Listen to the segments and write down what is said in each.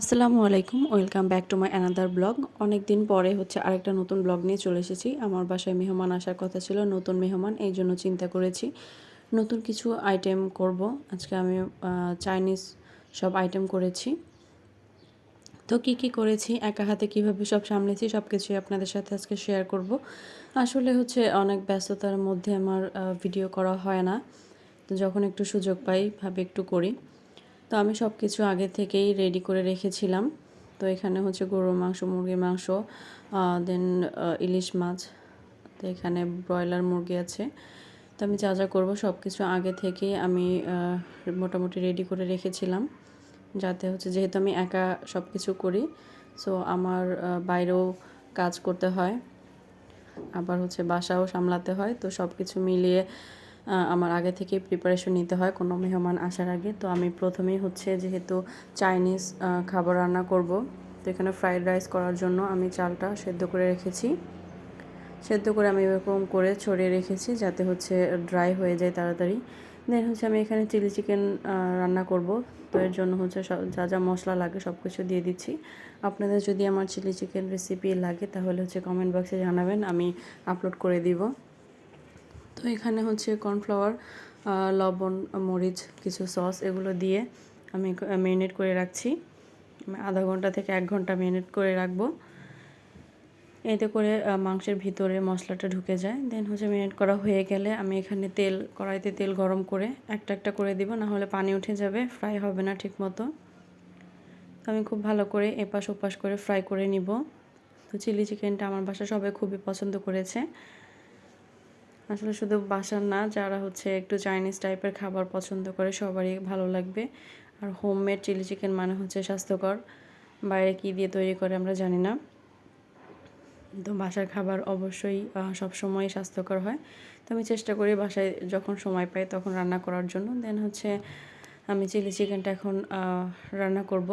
আসসালামু আলাইকুম, welcome back to my another blog. অনেক দিন পরে হচ্ছে আরেকটা নতুন ব্লগ নিয়ে চলে এসেছি। আমার বাসায় মেহমান আসার কথা ছিল, নতুন মেহমান, এই জন্য চিন্তা করেছি নতুন কিছু আইটেম করব। আজকে আমি চাইনিজ সব আইটেম করেছি। তো কি কি করেছি, একা হাতে কীভাবে সব সামলেছি সব কিছুই আপনাদের সাথে আজকে শেয়ার করব। আসলে হচ্ছে অনেক ব্যস্ততার মধ্যে আমার ভিডিও করা হয় না। তো যখন একটু সুযোগ পাই, ভাবে একটু করি। তো আমি সব কিছু আগে থেকেই রেডি করে রেখেছিলাম। তো এখানে হচ্ছে গরুর মাংস, মুরগির মাংস দেন ইলিশ মাছ, তো এখানে ব্রয়লার মুরগি আছে। তো আমি যা যা করব সব কিছু আগে থেকেই আমি মোটামুটি রেডি করে রেখেছিলাম। যাতে হচ্ছে যেহেতু আমি একা সব কিছু করি সো আমার বাইরেও কাজ করতে হয়, আবার হচ্ছে বাসাও সামলাতে হয়, তো সব কিছু মিলিয়ে আমার আগে থেকে প্রিপারেশন নিতে হয় কোনো মেহমান আসার আগে। তো আমি প্রথমেই হচ্ছে যেহেতু চাইনিজ খাবার রান্না করব, তো এখানে ফ্রাইড রাইস করার জন্য আমি চালটা সেদ্ধ করে রেখেছি। সেদ্ধ করে আমি এরকম করে ছড়িয়ে রেখেছি যাতে হচ্ছে ড্রাই হয়ে যায় তাড়াতাড়ি। দেন হচ্ছে আমি এখানে চিলি চিকেন রান্না করব। তো এর জন্য হচ্ছে সব, যা যা মশলা লাগে সব কিছু দিয়ে দিচ্ছি। আপনাদের যদি আমার চিলি চিকেন রেসিপি লাগে তাহলে হচ্ছে কমেন্ট বক্সে জানাবেন, আমি আপলোড করে দিব। তো এখানে হচ্ছে কর্নফ্লাওয়ার লবণ, মরিচ, কিছু সস এগুলো দিয়ে আমি ম্যারিনেট করে রাখছি। আধা ঘণ্টা থেকে এক ঘণ্টা ম্যারিনেট করে রাখব। এতে করে মাংসের ভিতরে মশলাটা ঢুকে যায়। দেন হচ্ছে ম্যারিনেট করা হয়ে গেলে আমি এখানে তেল, কড়াইতে তেল গরম করে একটা একটা করে দিব না হলে পানি উঠে যাবে, ফ্রাই হবে না ঠিক মতো আমি খুব ভালো করে এপাশ ওপাশ করে ফ্রাই করে নিব। তো চিলি চিকেনটা আমার বাসা সবাই খুবই পছন্দ করেছে। আসলে শুধু বাসার না, যারা হচ্ছে একটু চাইনিজ টাইপের খাবার পছন্দ করে, সবারই ভালো লাগবে। আর হোমমেড চিলি চিকেন মানে হচ্ছে স্বাস্থ্যকর। বাইরে কি দিয়ে তৈরি করে আমরা জানি না। তো বাসার খাবার অবশ্যই সবসময় স্বাস্থ্যকর হয়। তো আমি চেষ্টা করি বাসায় যখন সময় পাই তখন রান্না করার জন্য। দেন হচ্ছে আমি চিলি চিকেনটা এখন রান্না করব।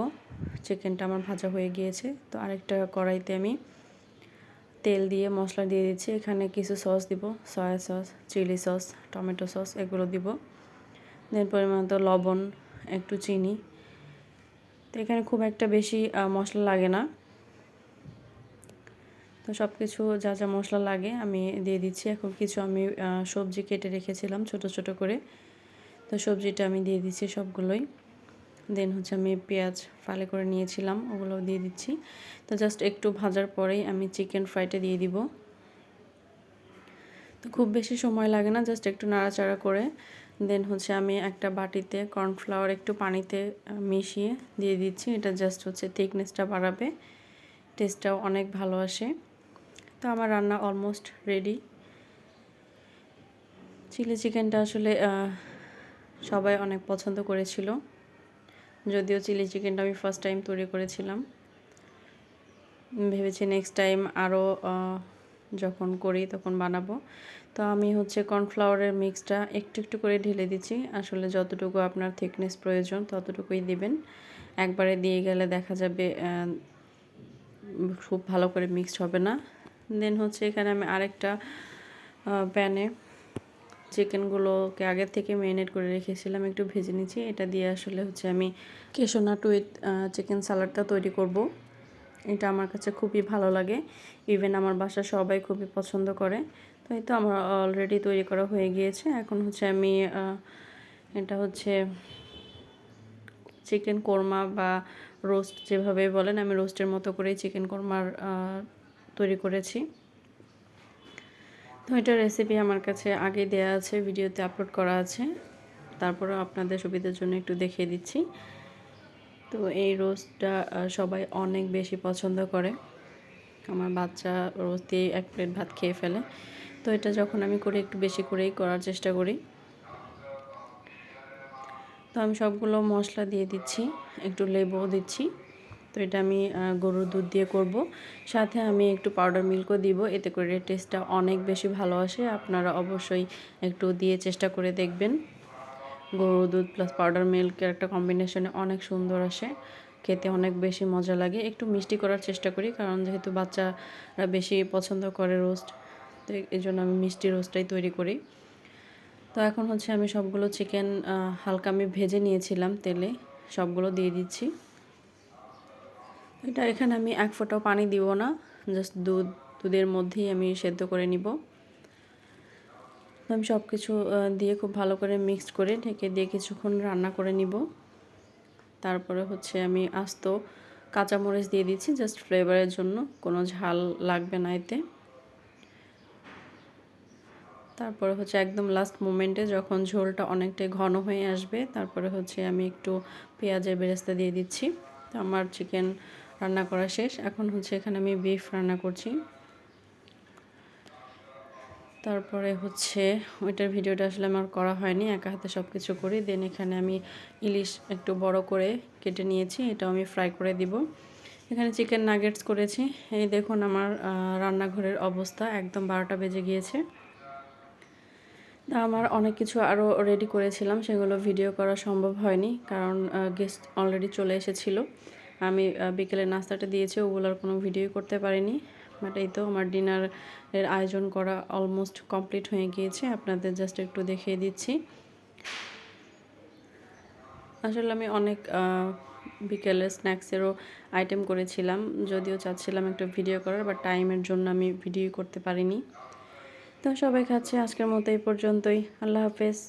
চিকেনটা আমার ভাজা হয়ে গিয়েছে। তো আরেকটা কড়াইতে আমি তেল দিয়ে মশলা দিয়ে দিচ্ছি। এখানে কিছু সস দিব soya sauce chilli sauce tomato sauce এগুলো দিব। দেন পরিমাণত লবণ, একটু চিনি। তো এখানে খুব একটা বেশি মশলা লাগে না। তো সব কিছু যা যা মশলা লাগে আমি দিয়ে দিচ্ছি। এখন কিছু আমি সবজি কেটে রেখেছিলাম ছোট ছোট করে। তো সবজিটা আমি দিয়ে দিচ্ছি সবগুলোই। দেন হচ্ছে আমি পেঁয়াজ ফালে করে নিয়েছিলাম ওগুলো দিয়ে দিচ্ছি। তো জাস্ট একটু ভাজার পরেই আমি চিকেন ফ্রাইটা দিয়ে দিব। তো খুব বেশি সময় লাগে না জাস্ট একটু নাড়াচাড়া করে। দেন হচ্ছে আমি একটা বাটিতে কর্নফ্লাওয়ার একটু পানিতে মিশিয়ে দিয়ে দিচ্ছি। এটা জাস্ট হচ্ছে থিকনেসটা বাড়াবে টেস্টটাও অনেক ভালো আসে। তো আমার রান্না অলমোস্ট রেডি চিলি চিকেনটা আসলে সবাই অনেক পছন্দ করেছিল। যদিও চিলি চিকেনটা আমি ফার্স্ট টাইম তৈরি করেছিলাম। ভেবেছি নেক্সট টাইম আরও যখন করি তখন বানাবো। তো আমি হচ্ছে কর্নফ্লাওয়ারের মিক্সটা একটু একটু করে ঢেলে দিচ্ছি। আসলে যতটুকু আপনার থিকনেস প্রয়োজন ততটুকুই দিবেন। একবারে দিয়ে গেলে দেখা যাবে খুব ভালো করে মিক্সড হবে না। দেন হচ্ছে এখানে আমি আরেকটা প্যানে চিকেনগুলোকে আগের থেকে ম্যারিনেট করে রেখেছিলাম, একটু ভেজে নিচ্ছি। এটা দিয়ে আসলে হচ্ছে আমি কেশোনাট উইথ চিকেন সালাডটা তৈরি করব। এটা আমার কাছে খুবই ভালো লাগে। ইভেন আমার বাসা সবাই খুবই পছন্দ করে। তো এই তো আমার অলরেডি তৈরি করা হয়ে গিয়েছে। এখন হচ্ছে আমি এটা হচ্ছে চিকেন কোরমা বা রোস্ট যেভাবে বলেন, আমি রোস্টের মতো করেই চিকেন কোরমার তৈরি করেছি। তো এটা রেসিপি আমার কাছে আগে দেয়া আছে, ভিডিওতে আপলোড করা আছে। তারপরেও আপনাদের সুবিধার জন্য একটু দেখিয়ে দিচ্ছি। তো এই রোস্টটা সবাই অনেক বেশি পছন্দ করে। আমার বাচ্চা রোজ দিয়ে এক প্লেট ভাত খেয়ে ফেলে। তো এটা যখন আমি করি একটু বেশি করেই করার চেষ্টা করি। তো আমি সবগুলো মশলা দিয়ে দিচ্ছি, একটু লেবুও দিচ্ছি। তো এটা আমি গরুর দুধ দিয়ে করব। সাথে আমি একটু পাউডার মিল্কও দিব, এতে করে টেস্টটা অনেক বেশি ভালো আসে। আপনারা অবশ্যই একটু দিয়ে চেষ্টা করে দেখবেন। গরুর দুধ প্লাস পাউডার মিল্কের একটা কম্বিনেশনে অনেক সুন্দর আসে। খেতে অনেক বেশি মজা লাগে। একটু মিষ্টি করার চেষ্টা করি, কারণ যেহেতু বাচ্চারা বেশি পছন্দ করে রোস্ট তো এই জন্য আমি মিষ্টি রোস্টটাই তৈরি করি। তো এখন হচ্ছে আমি সবগুলো চিকেন হালকা আমি ভেজে নিয়েছিলাম তেলে। সবগুলো দিয়ে দিচ্ছি। এটা এখানে আমি এক ফোঁটাও পানি দিব না জাস্ট দুধ, দুধের মধ্যেই আমি সেদ্ধ করে নিব। আমি সব কিছু দিয়ে খুব ভালো করে মিক্সড করে ঢেকে দিয়ে কিছুক্ষণ রান্না করে নিব। তারপরে হচ্ছে আমি আস্ত কাঁচামরিচ দিয়ে দিচ্ছি জাস্ট ফ্লেভারের জন্য, কোনো ঝাল লাগবে না এতে। তারপরে হচ্ছে একদম লাস্ট মোমেন্টে যখন ঝোলটা অনেকটাই ঘন হয়ে আসবে, তারপরে হচ্ছে আমি একটু পেঁয়াজের বেরেস্তা দিয়ে দিচ্ছি। আমার চিকেন রান্না করা শেষ। এখন হচ্ছে এখানে আমি বিফ রান্না করছি। তারপরে হচ্ছে ওইটার ভিডিওটা আসলে আমার করা হয়নি, একা হাতে সব কিছু করি। দেন এখানে আমি ইলিশ একটু বড় করে কেটে নিয়েছি, এটাও আমি ফ্রাই করে দিব। এখানে চিকেন নাগেটস করেছি। এই দেখুন আমার রান্নাঘরের অবস্থা, একদম বারোটা বেজে গিয়েছে। আমার অনেক কিছু আরও রেডি করেছিলাম, সেগুলো ভিডিও করা সম্ভব হয়নি, কারণ গেস্ট অলরেডি চলে এসেছিল। আমি বিকেলে নাস্তাটা দিয়েছি ওগুলোর কোনো ভিডিও করতে পারিনি। বাট এই তো আমার ডিনারের আয়োজন করা অলমোস্ট কমপ্লিট হয়ে গিয়েছে। আপনাদের জাস্ট একটু দেখিয়ে দিচ্ছি। আসলে আমি অনেক বিকেলে স্ন্যাক্সেরও আইটেম করেছিলাম, যদিও চাচ্ছিলাম একটু ভিডিও করার বা টাইমের জন্য আমি ভিডিও করতে পারিনি। তো সবাই খাচ্ছে, আজকের মতো এই পর্যন্তই। আল্লাহ হাফেজ।